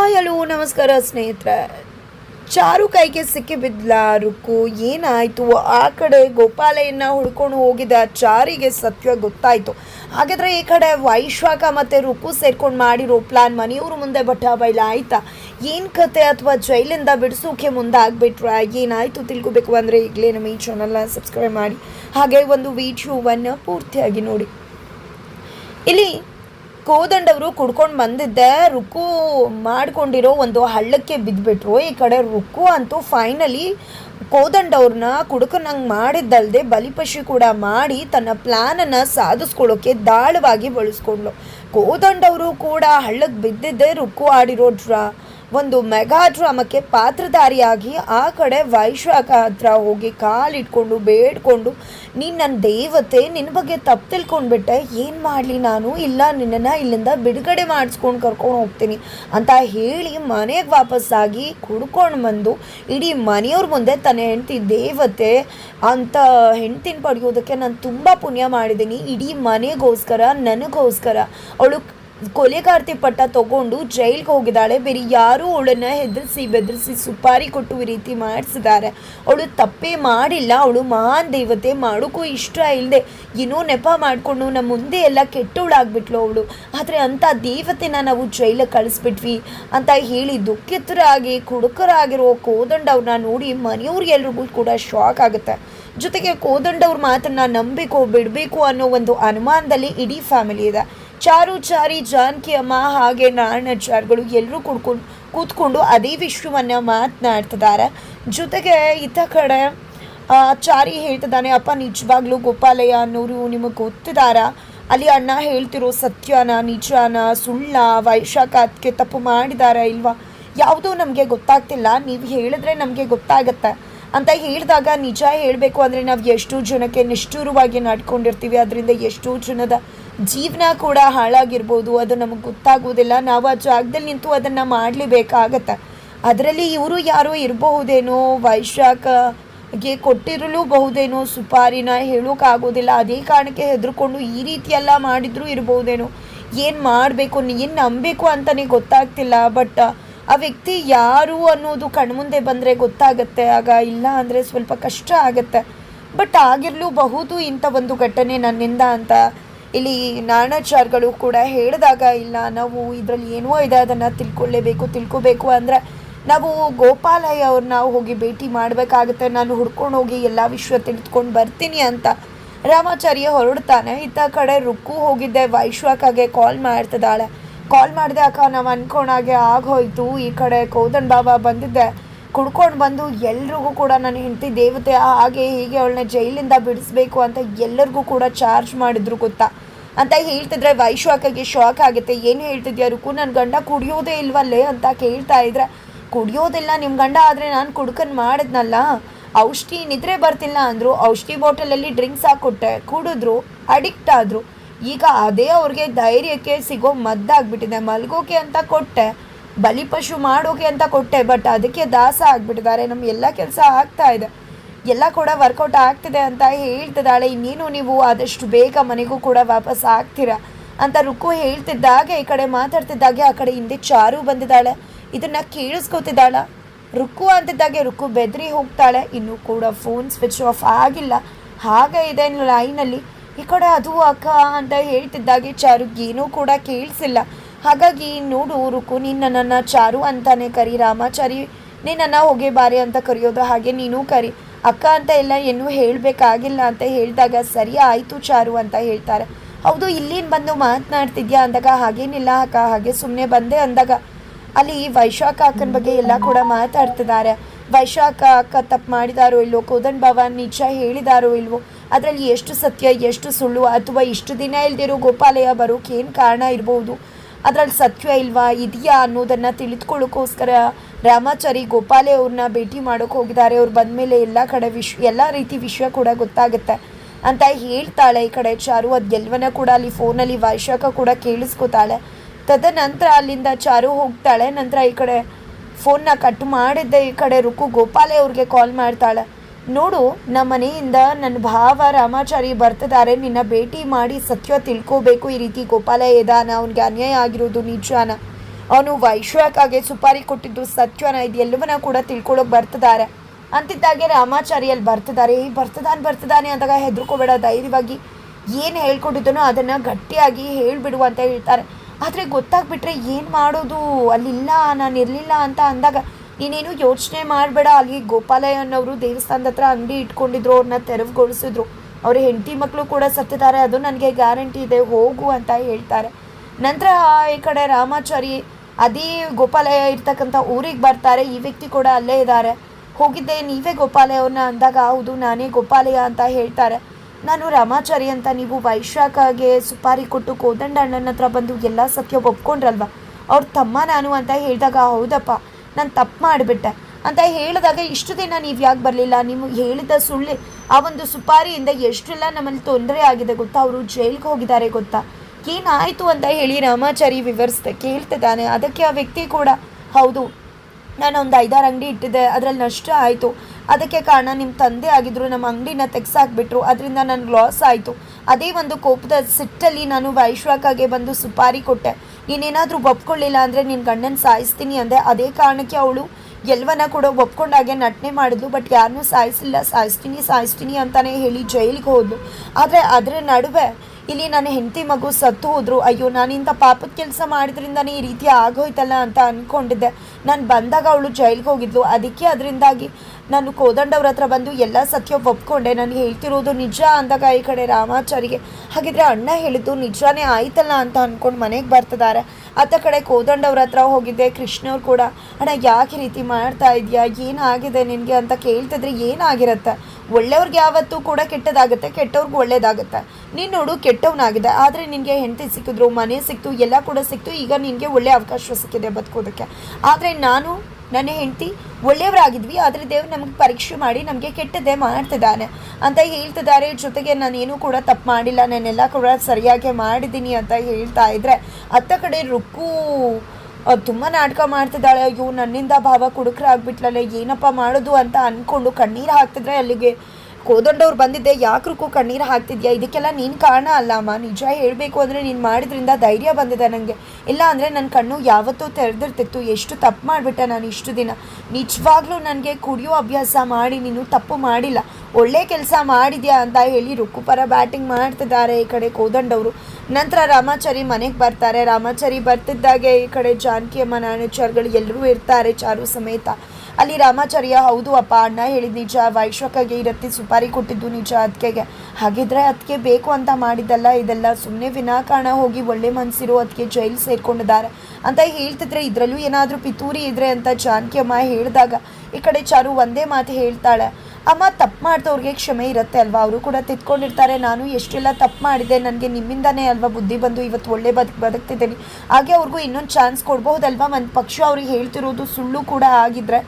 Hi, hello, ನಮಸ್ಕಾರ ಸ್ನೇಹಿತರೆ. ಚಾರು ಕೈಗೆ ಸಿಕ್ಕಿ ಬಿದ್ಲ ರುಕ್ಕು, ಏನಾಯಿತು? ಆ ಕಡೆ ಗೋಪಾಲಯ್ಯನ ಹುಡ್ಕೊಂಡು ಹೋಗಿದ ಚಾರಿಗೆ ಸತ್ಯ ಗೊತ್ತಾಯಿತು. ಹಾಗಾದ್ರೆ ಈ ಕಡೆ ವೈಶ್ವಾಕ ಮತ್ತು ರುಕ್ಕು ಸೇರ್ಕೊಂಡು ಮಾಡಿರೋ ಪ್ಲಾನ್ ಮನೆಯವ್ರ ಮುಂದೆ ಬಟ್ಟ ಬೈಲ ಆಯ್ತಾ? ಏನು ಕತೆ ಅಥವಾ ಜೈಲಿಂದ ಬಿಡಿಸೋಕೆ ಮುಂದಾಗ್ಬಿಟ್ರ? ಏನಾಯಿತು ತಿಳ್ಕೊಬೇಕು ಅಂದರೆ ಈಗಲೇ ನಮ್ಮ ಈ ಚಾನಲ್ನ ಸಬ್ಸ್ಕ್ರೈಬ್ ಮಾಡಿ. ಹಾಗೆ ಒಂದು ವಿಡಿಯೋವನ್ನು ಪೂರ್ತಿಯಾಗಿ ನೋಡಿ. ಇಲ್ಲಿ ಕೋದಂಡವರು ಕುಡ್ಕೊಂಡು ಬಂದಿದ್ದೆ, ರುಕ್ಕು ಮಾಡ್ಕೊಂಡಿರೋ ಒಂದು ಹಳ್ಳಕ್ಕೆ ಬಿದ್ದುಬಿಟ್ರು ಈ ಕಡೆ ರುಕ್ಕು ಅಂತೂ ಫೈನಲಿ ಕೋದಂಡವ್ರನ್ನ ಕುಡುಕನಂಗೆ ಮಾಡಿದ್ದಲ್ದೆ ಬಲಿಪಶು ಕೂಡ ಮಾಡಿ ತನ್ನ ಪ್ಲ್ಯಾನನ್ನು ಸಾಧಿಸ್ಕೊಳ್ಳೋಕೆ ದಾಳವಾಗಿ ಬಳಸ್ಕೊಂಡ್ಲು ಕೋದಂಡವರು ಕೂಡ ಹಳ್ಳಕ್ಕೆ ಬಿದ್ದಿದ್ದೆ ರುಕ್ಕು ಆಡಿರೋ ಡ್ರಾ ಒಂದು ಮೆಗಾ ಡ್ರಾಮಕ್ಕೆ ಪಾತ್ರಧಾರಿಯಾಗಿ ಆ ಕಡೆ ವೈಶಾಖ ಹತ್ರ ಹೋಗಿ ಕಾಲಿಟ್ಕೊಂಡು ಬೇಡ್ಕೊಂಡು ನೀನು ನನ್ನ ದೇವತೆ ನಿನ್ನ ಬಗ್ಗೆ ತಪ್ಪು ತಿಳ್ಕೊಂಡ್ಬಿಟ್ಟೆ, ಏನು ಮಾಡಲಿ ನಾನು? ಇಲ್ಲ, ನಿನ್ನನ್ನು ಇಲ್ಲಿಂದ ಬಿಡುಗಡೆ ಮಾಡಿಸ್ಕೊಂಡು ಕರ್ಕೊಂಡು ಹೋಗ್ತೀನಿ ಅಂತ ಹೇಳಿ ಮನೆಗೆ ವಾಪಸ್ಸಾಗಿ ಕುಡ್ಕೊಂಡು ಬಂದು, ಇಡೀ ಮನೆಯವ್ರ ಮುಂದೆ ತನ್ನ ಹೆಂಡತಿ ದೇವತೆ ಅಂತ ಹೆಂಡ್ತಿನ ಪಡೆಯೋದಕ್ಕೆ ನಾನು ತುಂಬ ಪುಣ್ಯ ಮಾಡಿದ್ದೀನಿ. ಇಡೀ ಮನೆಗೋಸ್ಕರ, ನನಗೋಸ್ಕರ. ಅವಳು ಕೊಲೆಗಾರ್ತಿ ಪಟ್ಟ ತಗೊಂಡು ಜೈಲ್ಗೆ ಹೋಗಿದ್ದಾಳೆ. ಬೇರೆ ಯಾರೂ ಅವಳನ್ನ ಹೆದರಿಸಿ ಬೆದರಿಸಿ ಸುಪಾರಿ ಕೊಟ್ಟು ಈ ರೀತಿ ಮಾಡಿಸಿದ್ದಾರೆ. ಅವಳು ತಪ್ಪೇ ಮಾಡಿಲ್ಲ. ಅವಳು ಮಹಾನ್ ದೇವತೆ. ಮಾಡೋಕ್ಕೂ ಇಷ್ಟ ಇಲ್ಲದೆ ಏನೋ ನೆಪ ಮಾಡಿಕೊಂಡು ನಮ್ಮ ಮುಂದೆ ಎಲ್ಲ ಕೆಟ್ಟವಳಾಗ್ಬಿಟ್ಲು ಅವಳು. ಆದರೆ ಅಂಥ ದೇವತೆನ ನಾವು ಜೈಲಿಗೆ ಕಳಿಸ್ಬಿಟ್ವಿ ಅಂತ ಹೇಳಿ ದುಃಖಿತರಾಗಿ ಕುಡುಕರಾಗಿರೋ ಕೋದಂಡವ್ರನ್ನ ನೋಡಿ ಮನೆಯವ್ರಿಗೆಲ್ರಿಗೂ ಕೂಡ ಶಾಕ್ ಆಗುತ್ತೆ. ಜೊತೆಗೆ ಕೋದಂಡವ್ರ ಮಾತನ್ನ ನಂಬಬೇಕು ಬಿಡಬೇಕು ಅನ್ನೋ ಒಂದು ಅನುಮಾನದಲ್ಲಿ ಇಡೀ ಫ್ಯಾಮಿಲಿ ಇದೆ. ಚಾರು ಚಾರಿ ಜಾನಕಿ ಅಮ್ಮ ಹಾಗೆ ನಾರಾಯಣಾಚಾರ್ಯಗಳು ಎಲ್ಲರೂ ಕುಡ್ಕೊಂಡು ಕೂತ್ಕೊಂಡು ಅದೇ ವಿಷಯವನ್ನು ಮಾತನಾಡ್ತಿದ್ದಾರೆ ಜೊತೆಗೆ ಇತ್ತ ಕಡೆ ಚಾರಿ ಹೇಳ್ತಿದ್ದಾನೆ, ಅಪ್ಪ, ನಿಜವಾಗ್ಲೂ ಗೋಪಾಲಯ್ಯ ಅನ್ನೋರು ನಿಮಗೆ ಗೊತ್ತಿದಾರ? ಅಲ್ಲಿ ಅಣ್ಣ ಹೇಳ್ತಿರೋ ಸತ್ಯನ, ನಿಜಾನ ಸುಳ್ಳ ವೈಶಾಖಕ್ಕೆ ತಪ್ಪು ಮಾಡಿದಾರಾ ಇಲ್ವಾ? ಯಾವುದೂ ನಮಗೆ ಗೊತ್ತಾಗ್ತಿಲ್ಲ, ನೀವು ಹೇಳಿದ್ರೆ ನಮಗೆ ಗೊತ್ತಾಗತ್ತೆ. ಅಂತ ಹೇಳಿದಾಗ ನಿಜ ಹೇಳಬೇಕು ಅಂದರೆ ನಾವು ಎಷ್ಟೋ ಜನಕ್ಕೆ ನಿಷ್ಠೂರವಾಗಿ ನಡ್ಕೊಂಡಿರ್ತೀವಿ, ಅದರಿಂದ ಎಷ್ಟೋ ಜನದ ಜೀವನ ಕೂಡ ಹಾಳಾಗಿರ್ಬೋದು, ಅದು ನಮಗೆ ಗೊತ್ತಾಗೋದಿಲ್ಲ. ನಾವು ಆ ಜಾಗದಲ್ಲಿ ನಿಂತು ಅದನ್ನು ಮಾಡಲೇಬೇಕಾಗತ್ತೆ. ಅದರಲ್ಲಿ ಇವರು ಯಾರೋ ಇರಬಹುದೇನೋ, ವೈಶಾಖಗೆ ಕೊಟ್ಟಿರಲೂ ಬಹುದೇನೋ ಸುಪಾರಿನ ಹೇಳೋಕ್ಕಾಗೋದಿಲ್ಲ ಅದೇ ಕಾರಣಕ್ಕೆ ಹೆದರ್ಕೊಂಡು ಈ ರೀತಿ ಮಾಡಿದರೂ ಇರ್ಬೋದೇನೋ ಏನು ಮಾಡಬೇಕು, ಏನು ನಂಬಬೇಕು ಅಂತಲೇ ಗೊತ್ತಾಗ್ತಿಲ್ಲ. ಬಟ್ ಆ ವ್ಯಕ್ತಿ ಯಾರು ಅನ್ನೋದು ಕಣ್ಮುಂದೆ ಬಂದರೆ ಗೊತ್ತಾಗತ್ತೆ. ಆಗ ಇಲ್ಲ ಅಂದರೆ ಸ್ವಲ್ಪ ಕಷ್ಟ ಆಗತ್ತೆ. ಬಟ್ ಆಗಿರಲೂಬಹುದು ಇಂಥ ಒಂದು ಘಟನೆ ನನ್ನಿಂದ ಅಂತ. ಇಲ್ಲಿ ನಾರಣಾಚಾರ್ಗಳು ಕೂಡ ಹೇಳಿದಾಗ, ಇಲ್ಲ, ನಾವು ಇದರಲ್ಲಿ ಏನೋ ಇದೆ, ಅದನ್ನು ತಿಳ್ಕೊಳ್ಳೇಬೇಕು, ತಿಳ್ಕೋಬೇಕು ಅಂದರೆ ನಾವು ಗೋಪಾಲಯ್ಯ ಅವ್ರನ್ನ ಹೋಗಿ ಭೇಟಿ ಮಾಡಬೇಕಾಗುತ್ತೆ. ನಾನು ಹುಡ್ಕೊಂಡು ಹೋಗಿ ಎಲ್ಲ ವಿಷಯ ತಿಳಿದುಕೊಂಡು ಬರ್ತೀನಿ ಅಂತ ರಾಮಾಚಾರ್ಯ ಹೊರಡ್ತಾನೆ. ಇತ್ತ ಕಡೆ ರುಕ್ಕು ಹೋಗಿದ್ದೆ, ವೈಶ್ವಾಕಾಗೆ ಕಾಲ್ ಮಾಡ್ತಿದ್ದಾಳೆ. ಕಾಲ್ ಮಾಡಿದೆ, ಅಕ್ಕ, ನಾವು ಅನ್ಕೊಂಡಾಗೆ ಆಗೋಯ್ತು ಈ ಕಡೆ ಕೋದನ್ ಬಾಬಾ ಬಂದಿದ್ದೆ. ಕುಡ್ಕೊಂಡು ಬಂದು ಎಲ್ರಿಗೂ ಕೂಡ ನನ್ನ ಹೆಂಡತಿ ದೇವತೆ ಹಾಗೆ ಹೀಗೆ ಅವಳನ್ನ ಜೈಲಿಂದ ಬಿಡಿಸ್ಬೇಕು ಅಂತ ಎಲ್ಲರಿಗೂ ಕೂಡ ಚಾರ್ಜ್ ಮಾಡಿದ್ರು ಗೊತ್ತಾ? ಅಂತ ಹೇಳ್ತಿದ್ರೆ ವೈಶ್ವಾಕಗೆ ಶಾಕ್ ಆಗುತ್ತೆ. ಏನು ಹೇಳ್ತಿದ್ಯಾ ರುಕು? ನನ್ನ ಗಂಡ ಕುಡಿಯೋದೇ ಇಲ್ವಲ್ಲೇ ಅಂತ ಕೇಳ್ತಾ ಇದ್ರೆ, ಕುಡಿಯೋದಿಲ್ಲ ನಿಮ್ಮ ಗಂಡ ಆದರೆ ನಾನು ಕುಡ್ಕನ್ ಮಾಡಿದ್ನಲ್ಲ? ಔಷಧಿ ನಿದ್ರೆ ಬರ್ತಿಲ್ಲ ಅಂದರು, ಔಷಧಿ ಬಾಟಲಲ್ಲಿ ಡ್ರಿಂಕ್ಸ್ ಹಾಕ್ಕೊಟ್ಟೆ ಕುಡಿದ್ರು, ಅಡಿಕ್ಟ್ ಆದರು. ಈಗ ಅದೇ ಅವ್ರಿಗೆ ಧೈರ್ಯಕ್ಕೆ ಸಿಗೋ ಮದ್ದಾಗ್ಬಿಟ್ಟಿದೆ. ಮಲ್ಗೋಕೆ ಅಂತ ಕೊಟ್ಟೆ. ಬಲಿಪಶು ಮಾಡೋಕೆ ಅಂತ ಕೊಟ್ಟೆ ಬಟ್ ಅದಕ್ಕೆ ದಾಸ ಆಗ್ಬಿಟ್ಟಿದ್ದಾರೆ. ನಮ್ಮ ಎಲ್ಲ ಕೆಲಸ ಆಗ್ತಾ ಇದೆ. ಎಲ್ಲ ಕೂಡ ವರ್ಕೌಟ್ ಆಗ್ತಿದೆ ಅಂತ ಹೇಳ್ತಿದ್ದಾಳೆ. ಇನ್ನೇನು ನೀವು ಆದಷ್ಟು ಬೇಗ ಮನೆಗೂ ಕೂಡ ವಾಪಸ್ ಆಗ್ತೀರಾ? ಅಂತ ರುಕ್ಕು ಹೇಳ್ತಿದ್ದಾಗೆ, ಈ ಕಡೆ ಮಾತಾಡ್ತಿದ್ದಾಗೆ, ಆ ಕಡೆ ಹಿಂದೆ ಚಾರು ಬಂದಿದ್ದಾಳೆ. ಇದನ್ನ ಕೇಳಿಸ್ಕೊತಿದ್ದಾಳ. ರುಕ್ಕು ಅಂತಿದ್ದಾಗೆ, ರುಕ್ಕು ಬೆದರಿ ಹೋಗ್ತಾಳೆ. ಇನ್ನೂ ಕೂಡ ಫೋನ್ ಸ್ವಿಚ್ ಆಫ್ ಆಗಿಲ್ಲ. ಹಾಗೆ ಇದೆ ಲೈನಲ್ಲಿ ಈ ಕಡೆ ಅದು ಅಕ್ಕ ಅಂತ ಹೇಳ್ತಿದ್ದಾಗೆ. ಚಾರು ಏನೂ ಕೂಡ ಕೇಳಿಸಿಲ್ಲ. ಹಾಗಾಗಿ ನೋಡು ರುಕು ನೀನು ನನ್ನನ್ನು ಚಾರು ಅಂತಾನೆ ಕರಿ ರಾಮಾಚಾರಿ ನೀನನ್ನು ಹೊಗೆ ಬಾರಿ ಅಂತ ಕರೆಯೋದು ಹಾಗೆ ನೀನು ಕರಿ. ಅಕ್ಕ ಅಂತ ಎಲ್ಲ ಏನೂ ಹೇಳಬೇಕಾಗಿಲ್ಲ ಅಂತ ಹೇಳಿದಾಗ, ಸರಿ ಆಯಿತು ಚಾರು ಅಂತ ಹೇಳ್ತಾರೆ. ಹೌದು, ಇಲ್ಲಿನ ಬಂದು ಮಾತನಾಡ್ತಿದ್ಯಾ ಅಂದಾಗ, ಹಾಗೇನಿಲ್ಲ ಅಕ್ಕ, ಹಾಗೆ ಸುಮ್ಮನೆ ಬಂದೆ ಅಂದಾಗ. ಅಲ್ಲಿ ವೈಶಾಖ ಅಕ್ಕನ ಬಗ್ಗೆ ಎಲ್ಲ ಕೂಡ ಮಾತಾಡ್ತಿದ್ದಾರೆ. ವೈಶಾಖ ಅಕ್ಕ ತಪ್ಪು ಮಾಡಿದಾರೋ ಇಲ್ವೋ, ಕೋದನ್ ಭವನ್ ನಿಜ ಹೇಳಿದಾರೋ ಇಲ್ವೋ, ಅದರಲ್ಲಿ ಎಷ್ಟು ಸತ್ಯ, ಎಷ್ಟು ಸುಳ್ಳು, ಅಥವಾ ಇಷ್ಟು ದಿನ ಇಲ್ದಿರೋ ಗೋಪಾಲಯ್ಯ ಬರೋಕೆ ಏನು ಕಾರಣ ಇರ್ಬೋದು? ಅದರಲ್ಲಿ ಸತ್ಯ ಇಲ್ವಾ, ಇದೆಯಾ ಅನ್ನೋದನ್ನು ತಿಳಿದುಕೊಳ್ಳೋಕ್ಕೋಸ್ಕರ ರಾಮಾಚಾರಿ ಗೋಪಾಲೆ ಅವ್ರನ್ನ ಭೇಟಿ ಮಾಡೋಕೆ ಹೋಗಿದ್ದಾರೆ. ಅವ್ರು ಬಂದಮೇಲೆ ಎಲ್ಲ ಕಡೆ ವಿಶ್ ಎಲ್ಲ ರೀತಿ ವಿಷಯ ಕೂಡ ಗೊತ್ತಾಗುತ್ತೆ. ಅಂತ ಹೇಳ್ತಾಳೆ ಈ ಕಡೆ ಚಾರು. ಅದು ಗೆಲ್ವನ ಕೂಡ ಅಲ್ಲಿ ಫೋನಲ್ಲಿ ವೈಶಾಖ ಕೂಡ ಕೇಳಿಸ್ಕೊತಾಳೆ. ತದನಂತರ ಅಲ್ಲಿಂದ ಚಾರು ಹೋಗ್ತಾಳೆ. ನಂತರ ಈ ಕಡೆ ಫೋನ್ನ ಕಟ್ ಮಾಡಿದ್ದೆ ಈ ಕಡೆ ರುಕು. ಗೋಪಾಲೆ ಅವ್ರಿಗೆ ಕಾಲ್ ಮಾಡ್ತಾಳೆ. ನೋಡು, ನಮ್ಮ ಮನೆಯಿಂದ ನನ್ನ ಭಾವ ರಾಮಾಚಾರಿ ಬರ್ತಿದ್ದಾರೆ. ನಿನ್ನ ಭೇಟಿ ಮಾಡಿ ಸತ್ಯ ತಿಳ್ಕೋಬೇಕು. ಈ ರೀತಿ ಗೋಪಾಲ ಇದಾನ ಅವನಿಗೆ ಅನ್ಯಾಯ ಆಗಿರೋದು ನಿಜಾನ. ಅವನು ವೈಶ್ವಾಕಾಗೆ ಸುಪಾರಿ ಕೊಟ್ಟಿದ್ದು ಸತ್ಯನ. ಇದೆಲ್ಲವನ್ನ ಕೂಡ ತಿಳ್ಕೊಳ್ಳೋಕೆ ಬರ್ತಿದ್ದಾರೆ. ಅಂತಿದ್ದಾಗೆ ರಾಮಾಚಾರಿ ಅಲ್ಲಿ ಬರ್ತಿದ್ದಾರೆ. ಏ, ಬರ್ತದಾನೆ ಬರ್ತಿದ್ದಾನೆ ಅಂದಾಗ ಹೆದರ್ಕೋಬೇಡ. ಧೈರ್ಯವಾಗಿ ಏನು ಹೇಳ್ಕೊಟ್ಟಿದ್ದನೋ ಅದನ್ನು ಗಟ್ಟಿಯಾಗಿ ಹೇಳಿಬಿಡು ಅಂತ ಹೇಳ್ತಾರೆ. ಆದರೆ ಗೊತ್ತಾಗ್ಬಿಟ್ರೆ ಏನು ಮಾಡೋದು? ಅಲ್ಲಿಲ್ಲ, ನಾನು ಇರಲಿಲ್ಲ ಅಂತ ಅಂದಾಗ ನೀನೇನು ಯೋಚನೆ ಮಾಡಬೇಡ. ಅಲ್ಲಿ ಗೋಪಾಲಯ್ಯನವರು ದೇವಸ್ಥಾನದ ಹತ್ರ ಅಂಗಡಿ ಇಟ್ಕೊಂಡಿದ್ರು ಅವ್ರನ್ನ ತೆರವುಗೊಳಿಸಿದ್ರು. ಅವ್ರ ಹೆಂಡತಿ ಮಕ್ಕಳು ಕೂಡ ಸತ್ತಿದ್ದಾರೆ. ಅದು ನನಗೆ ಗ್ಯಾರಂಟಿ ಇದೆ. ಹೋಗು ಅಂತ ಹೇಳ್ತಾರೆ. ನಂತರ ಈ ಕಡೆ ರಾಮಾಚಾರಿ, ಅದೇ ಗೋಪಾಲಯ್ಯ ಇರ್ತಕ್ಕಂಥ ಊರಿಗೆ ಬರ್ತಾರೆ. ಈ ವ್ಯಕ್ತಿ ಕೂಡ ಅಲ್ಲೇ ಇದ್ದಾರೆ. ಹೋಗಿದ್ದೆ, ನೀವೇ ಗೋಪಾಲಯ್ಯವನ್ನ ಅಂದಾಗ, ಹೌದು, ನಾನೇ ಗೋಪಾಲಯ್ಯ ಅಂತ ಹೇಳ್ತಾರೆ. ನಾನು ರಾಮಾಚಾರಿ ಅಂತ ನೀವು ವೈಶಾಖಗೆ ಸುಪಾರಿ ಕೊಟ್ಟು ಕೋದಂಡ ಅಣ್ಣನ ಹತ್ರ ಬಂದು ಎಲ್ಲ ಸತ್ಯ ಒಪ್ಕೊಂಡ್ರಲ್ವ? ಅವ್ರ ತಮ್ಮ ನಾನು ಅಂತ ಹೇಳಿದಾಗ, ಹೌದಪ್ಪ. ನಾನು ತಪ್ಪು ಮಾಡಿಬಿಟ್ಟೆ. ಅಂತ ಹೇಳಿದಾಗ ಇಷ್ಟು ದಿನ ನೀವು ಯಾಕೆ ಬರಲಿಲ್ಲ? ನೀವು ಹೇಳಿದ ಸುಳ್ಳು, ಆ ಒಂದು ಸುಪಾರಿಯಿಂದ ಎಷ್ಟೆಲ್ಲ ನಮ್ಮಲ್ಲಿ ತೊಂದರೆ ಆಗಿದೆ ಗೊತ್ತಾ? ಅವರು ಜೈಲಿಗೆ ಹೋಗಿದ್ದಾರೆ ಗೊತ್ತಾ? ಏನಾಯಿತು ಅಂತ ಹೇಳಿ ರಾಮಾಚಾರಿ ವಿವರಿಸ್ದೆ, ಕೇಳ್ತಿದ್ದಾನೆ. ಅದಕ್ಕೆ ಆ ವ್ಯಕ್ತಿ ಕೂಡ, ಹೌದು, ನಾನು ಒಂದು ಐದಾರು ಅಂಗಡಿ ಇಟ್ಟಿದ್ದೆ, ಅದರಲ್ಲಿ ನಷ್ಟ ಆಯಿತು. ಅದಕ್ಕೆ ಕಾರಣ ನಿಮ್ಮ ತಂದೆ ಆಗಿದ್ದರು ನಮ್ಮ ಅಂಗಡಿನ ತೆಗ್ಸಾಕ್ಬಿಟ್ರು, ಅದರಿಂದ ನನಗೆ ಲಾಸ್ ಆಯಿತು. ಅದೇ ಒಂದು ಕೋಪದ ಸಿಟ್ಟಲ್ಲಿ ನಾನು ವೈಶ್ವಾಕಾಗೆ ಬಂದು ಸುಪಾರಿ ಕೊಟ್ಟೆ. ನೀನೇನಾದರೂ ಒಪ್ಕೊಳ್ಳಿಲ್ಲ ಅಂದರೆ ನಿನ್ನ ಗಂಡನ ಸಾಯಿಸ್ತೀನಿ ಅಂದೆ. ಅದೇ ಕಾರಣಕ್ಕೆ ಅವಳು ಎಲ್ವನ ಕೂಡ ಒಪ್ಕೊಂಡಾಗೆ ನಟನೆ ಮಾಡಿದ್ಲು. ಬಟ್ ಯಾರನ್ನೂ ಸಾಯಿಸಿಲ್ಲ. ಸಾಯಿಸ್ತೀನಿ ಸಾಯಿಸ್ತೀನಿ ಅಂತಾನೆ ಹೇಳಿ ಜೈಲಿಗೆ ಹೋದ್ಲು. ಆದರೆ ಅದರ ನಡುವೆ ಇಲ್ಲಿ ನನ್ನ ಹೆಂಡತಿ ಮಗು ಸತ್ತು ಹೋದ್ರು. ಅಯ್ಯೋ, ನಾನು ಇಂಥ ಪಾಪದ ಕೆಲಸ ಮಾಡಿದ್ರಿಂದನೇ ಈ ರೀತಿ ಆಗೋಯ್ತಲ್ಲ ಅಂತ ಅಂದ್ಕೊಂಡಿದ್ದೆ ನಾನು ಬಂದಾಗ ಅವಳು ಜೈಲಿಗೆ ಹೋಗಿದ್ಲು. ಅದಕ್ಕೆ ಅದರಿಂದಾಗಿ ನಾನು ಕೋದಂಡವ್ರ ಹತ್ರ ಬಂದು ಎಲ್ಲ ಸತ್ಯ ಒಪ್ಕೊಂಡೆ. ನಾನು ಹೇಳ್ತಿರೋದು ನಿಜ ಅಂದಾಗ ಈ ಕಡೆ ರಾಮಾಚಾರಿಗೆ. ಹಾಗಿದ್ರೆ ಅಣ್ಣ ಹೇಳಿದ್ದು ನಿಜಾನೇ ಆಯ್ತಲ್ಲ ಅಂತ ಅಂದ್ಕೊಂಡು ಮನೆಗೆ ಬರ್ತಿದ್ದಾರೆ ಅತ್ತ ಕಡೆ ಕೋದಂಡವ್ರ ಹತ್ರ ಹೋಗಿದ್ದೆ, ಕೃಷ್ಣವ್ರು ಕೂಡ. ಅಣ್ಣ, ಯಾಕೆ ರೀತಿ ಮಾಡ್ತಾ ಇದೆಯಾ? ಏನಾಗಿದೆ ನಿನಗೆ? ಅಂತ ಕೇಳ್ತಿದ್ರೆ ಏನಾಗಿರುತ್ತೆ? ಒಳ್ಳೆಯವ್ರಿಗೆ ಯಾವತ್ತೂ ಕೂಡ ಕೆಟ್ಟದಾಗುತ್ತೆ, ಕೆಟ್ಟವ್ರಿಗೆ ಒಳ್ಳೇದಾಗುತ್ತೆ. ನೀನು ನೋಡು ಕೆಟ್ಟವನಾಗಿದೆ, ಆದರೆ ನಿನಗೆ ಹೆಂಡತಿ ಸಿಕ್ಕಿದ್ರು, ಮನೆ ಸಿಕ್ತು ಎಲ್ಲ ಕೂಡ ಸಿಕ್ತು ಈಗ ನಿನಗೆ ಒಳ್ಳೆಯ ಅವಕಾಶ ಸಿಕ್ಕಿದೆ ಬದುಕೋದಕ್ಕೆ. ಆದರೆ ನಾನು, ನನ್ನ ಹೆಂಡತಿ ಒಳ್ಳೆಯವರಾಗಿದ್ವಿ, ಆದರೆ ದೇವ್ರು ನಮಗೆ ಪರೀಕ್ಷೆ ಮಾಡಿ ನಮಗೆ ಕೆಟ್ಟದ್ದೇ ಮಾಡ್ತಿದ್ದಾನೆ ಅಂತ ಹೇಳ್ತಿದ್ದಾರೆ. ಜೊತೆಗೆ ನಾನೇನು ಕೂಡ ತಪ್ಪು ಮಾಡಿಲ್ಲ, ನಾನೆಲ್ಲ ಕೂಡ ಸರಿಯಾಗಿ ಮಾಡಿದ್ದೀನಿ ಅಂತ ಹೇಳ್ತಾ ಇದ್ದರೆ ಅತ್ತ ಕಡೆ ರುಕ್ಕು ತುಂಬ ನಾಟಕ ಮಾಡ್ತಿದ್ದಾಳೆ. ಅಯ್ಯೋ ನನ್ನಿಂದ ಭಾವ ಕುಡುಕ್ರಾಗ್ಬಿಟ್ಲಲ್ಲ ಏನಪ್ಪ ಮಾಡೋದು ಅಂತ ಅಂದ್ಕೊಂಡು ಕಣ್ಣೀರು ಹಾಕ್ತಿದ್ರೆ ಅಲ್ಲಿಗೆ ಕೋದಂಡವ್ರು ಬಂದಿದ್ದೆ, ಯಾಕ್ರಕ್ಕೂ ಕಣ್ಣೀರು ಹಾಕ್ತಿದ್ಯಾ? ಇದಕ್ಕೆಲ್ಲ ನೀನು ಕಾರಣ ಅಲ್ಲಮ್ಮ ನಿಜ ಹೇಳಬೇಕು ಅಂದರೆ ನೀನು ಮಾಡಿದ್ರಿಂದ ಧೈರ್ಯ ಬಂದಿದೆ ನನಗೆ ಇಲ್ಲ ಅಂದರೆ ನನ್ನ ಕಣ್ಣು ಯಾವತ್ತೂ ತೆರೆದಿರ್ತಿತ್ತು. ಎಷ್ಟು ತಪ್ಪು ಮಾಡಿಬಿಟ್ಟೆ ನಾನು ಇಷ್ಟು ದಿನ. ನಿಜವಾಗ್ಲೂ ನನಗೆ ಕುಡಿಯೋ ಅಭ್ಯಾಸ ಮಾಡಿ, ನೀನು ತಪ್ಪು ಮಾಡಿಲ್ಲ. ಒಳ್ಳೆ ಕೆಲಸ ಮಾಡಿದ್ಯಾ ಅಂತ ಹೇಳಿ ರುಕ್ಕುಪರ ಬ್ಯಾಟಿಂಗ್ ಮಾಡ್ತಿದ್ದಾರೆ ಈ ಕಡೆ ಕೋದಂಡವರು. ನಂತರ ರಾಮಾಚಾರಿ ಮನೆಗೆ ಬರ್ತಾರೆ. ರಾಮಾಚಾರಿ ಬರ್ತಿದ್ದಾಗೆ ಈ ಕಡೆ ಜಾನಕಿ ಅಮ್ಮ ಎಲ್ಲರೂ ಇರ್ತಾರೆ, ಚಾರು ಸಮೇತ. ಅಲ್ಲಿ ರಾಮಾಚಾರ್ಯ, ಹೌದು ಅಪ್ಪ, ಅಣ್ಣ ಹೇಳಿದ ನಿಜ. ವೈಶ್ವಕಗೆ ಇರತ್ತಿ ರತ್ತಿ ಸುಪಾರಿ ಕೊಟ್ಟಿದ್ದು ನಿಜ ಅದಕ್ಕೆಗೆ ಹಾಗಿದ್ರೆ ಅದಕ್ಕೆ ಬೇಕು ಅಂತ ಮಾಡಿದ್ದಲ್ಲ, ಇದೆಲ್ಲ ಸುಮ್ಮನೆ ವಿನಾಕಾರಣ ಹೋಗಿ ಒಳ್ಳೆ ಮನಸ್ಸಿರೋ ಅದಕ್ಕೆ ಜೈಲು ಸೇರ್ಕೊಂಡಿದ್ದಾರೆ. ಅಂತ ಹೇಳ್ತಿದ್ರೆ ಇದರಲ್ಲೂ ಏನಾದರೂ ಪಿತೂರಿ ಇದ್ರೆ ಅಂತ ಜಾನಕಿ ಅಮ್ಮ ಹೇಳಿದಾಗ, ಈ ಕಡೆ ಚಾರು ಒಂದೇ ಮಾತು ಹೇಳ್ತಾಳೆ. ಅಮ್ಮ, ತಪ್ಪು ಮಾಡ್ದವ್ರಿಗೆ ಕ್ಷಮೆ ಇರುತ್ತೆ ಅಲ್ವಾ? ಅವರು ಕೂಡ ತಿದ್ಕೊಂಡಿರ್ತಾರೆ. ನಾನು ಎಷ್ಟೆಲ್ಲ ತಪ್ಪು ಮಾಡಿದೆ, ನನಗೆ ನಿಮ್ಮಿಂದನೇ ಅಲ್ವಾ ಬುದ್ಧಿ ಬಂದು ಇವತ್ತು ಒಳ್ಳೆ ಬದುಕು ಬದುಕ್ತಿದ್ದೀನಿ. ಹಾಗೆ ಅವ್ರಿಗೂ ಇನ್ನೊಂದು ಚಾನ್ಸ್ ಕೊಡ್ಬಹುದಲ್ವಾ ಒಂದು ಪಕ್ಷ ಅವ್ರಿಗೆ ಹೇಳ್ತಿರೋದು ಸುಳ್ಳು ಕೂಡ ಆಗಿದ್ರೆ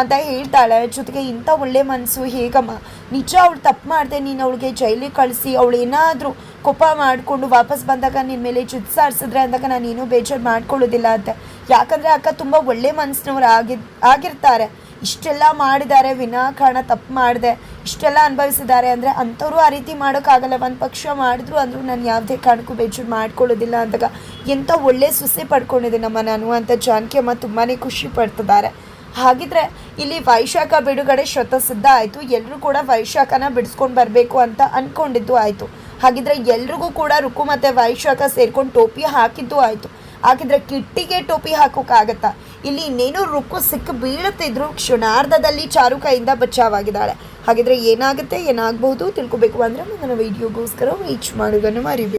ಅಂತ ಹೇಳ್ತಾಳೆ. ಜೊತೆಗೆ ಇಂಥ ಒಳ್ಳೆ ಮನಸ್ಸು ಹೇಗಮ್ಮ? ನಿಜ ಅವಳು ತಪ್ಪು ಮಾಡಿದೆ, ನೀನು ಅವಳಿಗೆ ಜೈಲಿಗೆ ಕಳಿಸಿ, ಅವಳು ಏನಾದರೂ ಕೋಪ ಮಾಡಿಕೊಂಡು ವಾಪಸ್ ಬಂದಾಗ ನಿನ್ನ ಮೇಲೆ ಜುತ್ ಸಾರಿಸಿದ್ರೆ ಅಂದಾಗ ನಾನು ಏನೂ ಬೇಜಾರು ಮಾಡ್ಕೊಳ್ಳೋದಿಲ್ಲ ಅಂತ. ಯಾಕಂದರೆ ಅಕ್ಕ ತುಂಬ ಒಳ್ಳೆ ಮನಸ್ಸಿನವ್ರು ಆಗಿ, ಆಗಿರ್ತಾರೆ. ಇಷ್ಟೆಲ್ಲ ಮಾಡಿದ್ದಾರೆ ವಿನಾಕಾರಣ ತಪ್ಪು ಮಾಡಿದೆ, ಇಷ್ಟೆಲ್ಲ ಅನುಭವಿಸಿದ್ದಾರೆ ಅಂದರೆ ಅಂಥವ್ರು ಆ ರೀತಿ ಮಾಡೋಕ್ಕಾಗಲ್ಲ. ಒಂದು ಪಕ್ಷ ಮಾಡಿದ್ರು ಅಂದರೂ ನಾನು ಯಾವುದೇ ಕಾರಣಕ್ಕೂ ಬೇಜಾರು ಮಾಡ್ಕೊಳ್ಳೋದಿಲ್ಲ ಅಂದಾಗ ಎಂಥ ಒಳ್ಳೆ ಸುಸೆ ಪಡ್ಕೊಂಡಿದ್ದೀನಮ್ಮ ನಾನು ಅಂತ ಜಾನಕಿ ಅಮ್ಮ ತುಂಬಾ ಖುಷಿ ಪಡ್ತಿದ್ದಾರೆ. ಹಾಗಿದ್ರೆ ಇಲ್ಲಿ ವೈಶಾಖ ಬಿಡುಗಡೆ ಶತಸಿದ್ಧ ಆಯಿತು ಎಲ್ಲರೂ ಕೂಡ ವೈಶಾಖನ ಬಿಡಿಸ್ಕೊಂಡು ಬರಬೇಕು ಅಂತ ಅಂದ್ಕೊಂಡಿದ್ದು ಆಯಿತು. ಹಾಗಿದ್ರೆ ಎಲ್ರಿಗೂ ಕೂಡ ರುಕು ಮತ್ತೆ ವೈಶಾಖ ಸೇರ್ಕೊಂಡು ಟೋಪಿ ಹಾಕಿದ್ದು ಆಯಿತು. ಹಾಗಿದ್ರೆ ಕಿಟ್ಟಿಗೆ ಟೋಪಿ ಹಾಕೋಕ್ಕಾಗತ್ತಾ? ಇಲ್ಲಿ ಇನ್ನೇನು ರುಕ್ಕು ಸಿಕ್ಕ ಬೀಳುತ್ತಿದ್ರು ಕ್ಷಣಾರ್ಧದಲ್ಲಿ ಚಾರು ಕೈಯಿಂದ ಬಚಾವಾಗಿದ್ದಾಳೆ. ಹಾಗಿದ್ರೆ ಏನಾಗುತ್ತೆ, ಏನಾಗಬಹುದು ತಿಳ್ಕೊಬೇಕು ಅಂದ್ರೆ ನನ್ನ ವಿಡಿಯೋಗೋಸ್ಕರ ವೀಚ್ ಮಾಡೋದನ್ನು ಮರಿಬೇಕು